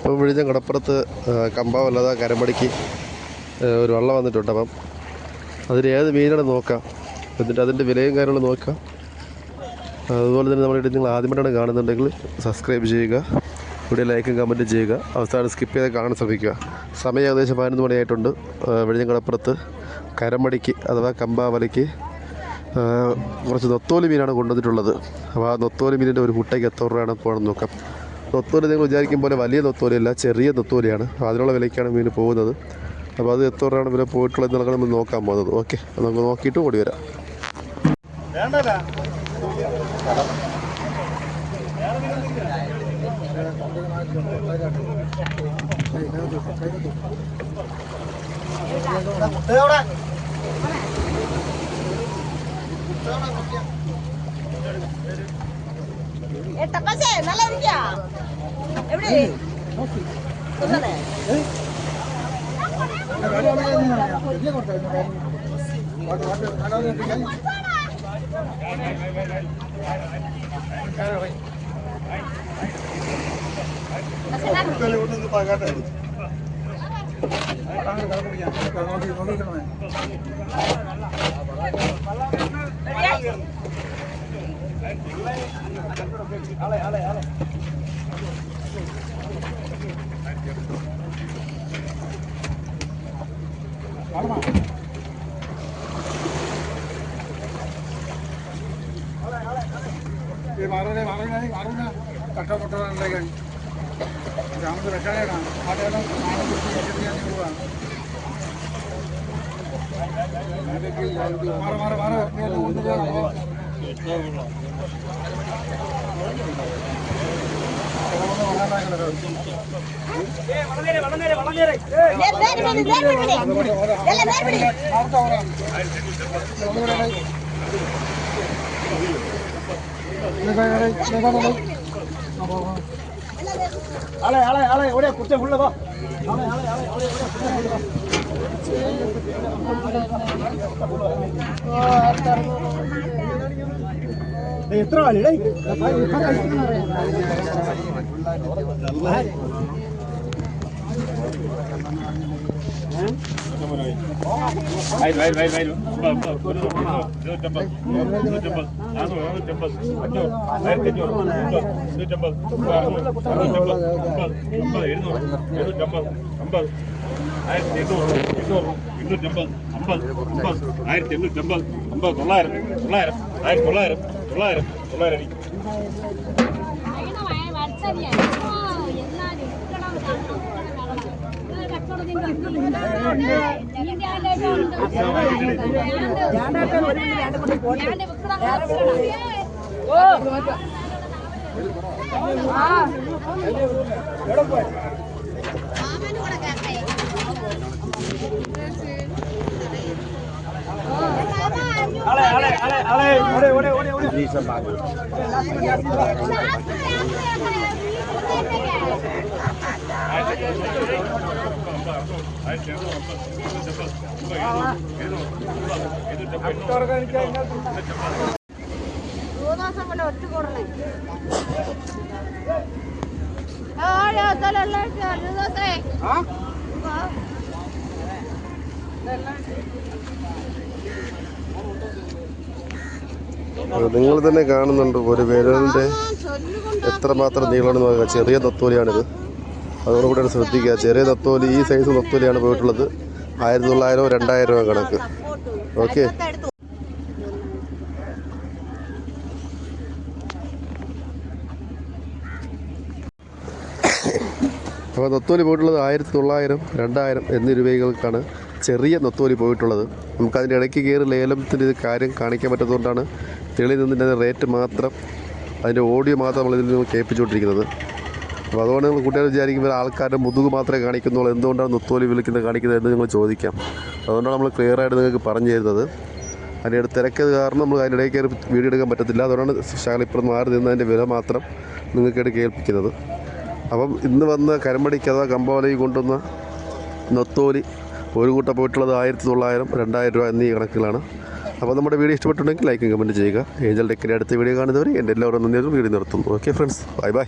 ഇപ്പം വിഴിഞ്ഞം കടപ്പുറത്ത് കമ്പാവല്ലാതെ കരമ്പടിക്ക് ഒരു വള്ളം വന്നിട്ടുണ്ട്. അപ്പം അതിൽ ഏത് മീനാണ് നോക്കാം? എന്നിട്ട് അതിന്റെ വിലയും കാര്യങ്ങളും നോക്കാം. അതുപോലെ തന്നെ നമ്മുടെ ഇടയിൽ നിങ്ങൾ ആദ്യമായിട്ടാണ് കാണുന്നുണ്ടെങ്കിൽ സബ്സ്ക്രൈബ് ചെയ്യുക. വീഡിയോ ലൈക്കും കമന്റും ചെയ്യുക. അവസാനം സ്കിപ്പ് ചെയ്ത് കാണാൻ ശ്രമിക്കുക. സമയം ഏകദേശം പതിനൊന്ന് മണിയായിട്ടുണ്ട്. ആ, വിഴിഞ്ഞം കടപ്പുറത്ത് കരമടിക്ക് അഥവാ കമ്പാവലയ്ക്ക് കുറച്ച് നൊത്തോലി മീനാണ് കൊണ്ടുവന്നിട്ടുള്ളത്. അപ്പോൾ ആ നൊത്തോലി മീനിന്റെ ഒരു മുട്ടയ്ക്ക് എത്ര രൂപയാണ് പോകണം നോക്കാം. നൊത്തോലി നിങ്ങൾ വിചാരിക്കും പോലെ വലിയ നൊത്തോലിയല്ല ചെറിയ നൊത്തോലിയാണ് അതിനുള്ള വിലയ്ക്കാണ് മീൻ പോകുന്നത്. അപ്പോൾ അത് എത്ര രൂപയാണ് വില പോയിട്ടുള്ളത് എന്നൊക്കെ നമ്മൾ നോക്കാൻ പോകുന്നത്. ഓക്കെ നമുക്ക് നോക്കിയിട്ട് ഓടി വരാം. ஏ தப்பாசே நல்லா இருக்கியா எப்படி சொல்லுங்க நேர் நேர் பிடி நேர் பிடி எல்லாம் நேர் பிடி ஆளே ஆளே ஆளே ஓடியா குடிச்ச உள்ள வா طلع لي لي حلو حلو حلو حلو دمبل دمبل دمبل دمبل دمبل دمبل دمبل دمبل ആയിരത്തി എണ്ണൂറ്റമ്പത് അമ്പത് തൊള്ളായിരം തൊള്ളായിരം ആയിരത്തി തൊള്ളായിരം തൊള്ളായിരം തൊള്ളായിരം അടി. ആളെ ഒട്ടുകൂടണേ നിങ്ങൾ തന്നെ കാണുന്നുണ്ട് ഒരു വിരലിന്റെ എത്രമാത്രം നീളമാണെന്ന് നോക്കുക ചെറിയ നത്തോലിയാണിത്. അതോടുകൂടി ശ്രദ്ധിക്കുക. ചെറിയ നത്തോലി ഈ സൈസ് നത്തോലിയാണ് പോയിട്ടുള്ളത്. ആയിരത്തി തൊള്ളായിരം രണ്ടായിരം രൂപ കണക്ക്. ഓക്കെ. അപ്പോൾ നത്തോലി പോയിട്ടുള്ളത് ആയിരത്തി തൊള്ളായിരം രണ്ടായിരം എന്നീ രൂപകൾക്കാണ് ചെറിയ നത്തോലി പോയിട്ടുള്ളത്. നമുക്കതിന്റെ ഇടയ്ക്ക് കയറി ലേലത്തിന്റെ ഇത് കാര്യം കാണിക്കാൻ പറ്റാത്തതുകൊണ്ടാണ് തെളി നിന്നിന്റെ റേറ്റ് മാത്രം അതിന്റെ ഓഡിയോ മാത്രം നമ്മൾ ഇതിൽ നിന്ന് കേൾപ്പിച്ചുകൊണ്ടിരിക്കുന്നത്. അപ്പോൾ അതുകൊണ്ട് നിങ്ങൾ കൂട്ടുകാർ വിചാരിക്കുമ്പോൾ ആൾക്കാരുടെ മുതുക് മാത്രമേ കാണിക്കുന്നുള്ളൂ. എന്തുകൊണ്ടാണ് നുത്തോലി വിളിക്കുന്നത് കാണിക്കുന്നത് എന്ന് നിങ്ങൾ ചോദിക്കാം. അതുകൊണ്ടാണ് നമ്മൾ ക്ലിയർ ആയിട്ട് നിങ്ങൾക്ക് പറഞ്ഞു തരുന്നത്. അതിന്റെ തിരക്കത് കാരണം നമ്മൾ അതിന്റെ ഇടയ്ക്ക് കയറി വീഡിയോ എടുക്കാൻ പറ്റത്തില്ല. അതുകൊണ്ടാണ് ശകലിപ്പുറം മാറി നിന്ന് അതിന്റെ വില മാത്രം നിങ്ങൾക്കായിട്ട് കേൾപ്പിക്കുന്നത്. അപ്പം ഇന്ന് വന്ന കരമ്പടിക്ക് അഥവാ കമ്പവലയിൽ കൊണ്ടുവന്ന നൊത്തോലി ഒരു കൂട്ടം പോയിട്ടുള്ളത് ആയിരത്തി തൊള്ളായിരം രണ്ടായിരം രൂപ എന്നീ കണക്കുകളാണ്. അപ്പോൾ നമ്മുടെ വീഡിയോ ഇഷ്ടപ്പെട്ടുണ്ടെങ്കിൽ ലൈക്കും കമന്റ് ചെയ്യുക. ഏഞ്ചൽ ടെക്കിന്റെ അടുത്ത വീഡിയോ കാണുന്നവർ എന്റെ എല്ലാവരും നന്ദി. വീഡിയോ നിർത്തുന്നു. Okay friends bye bye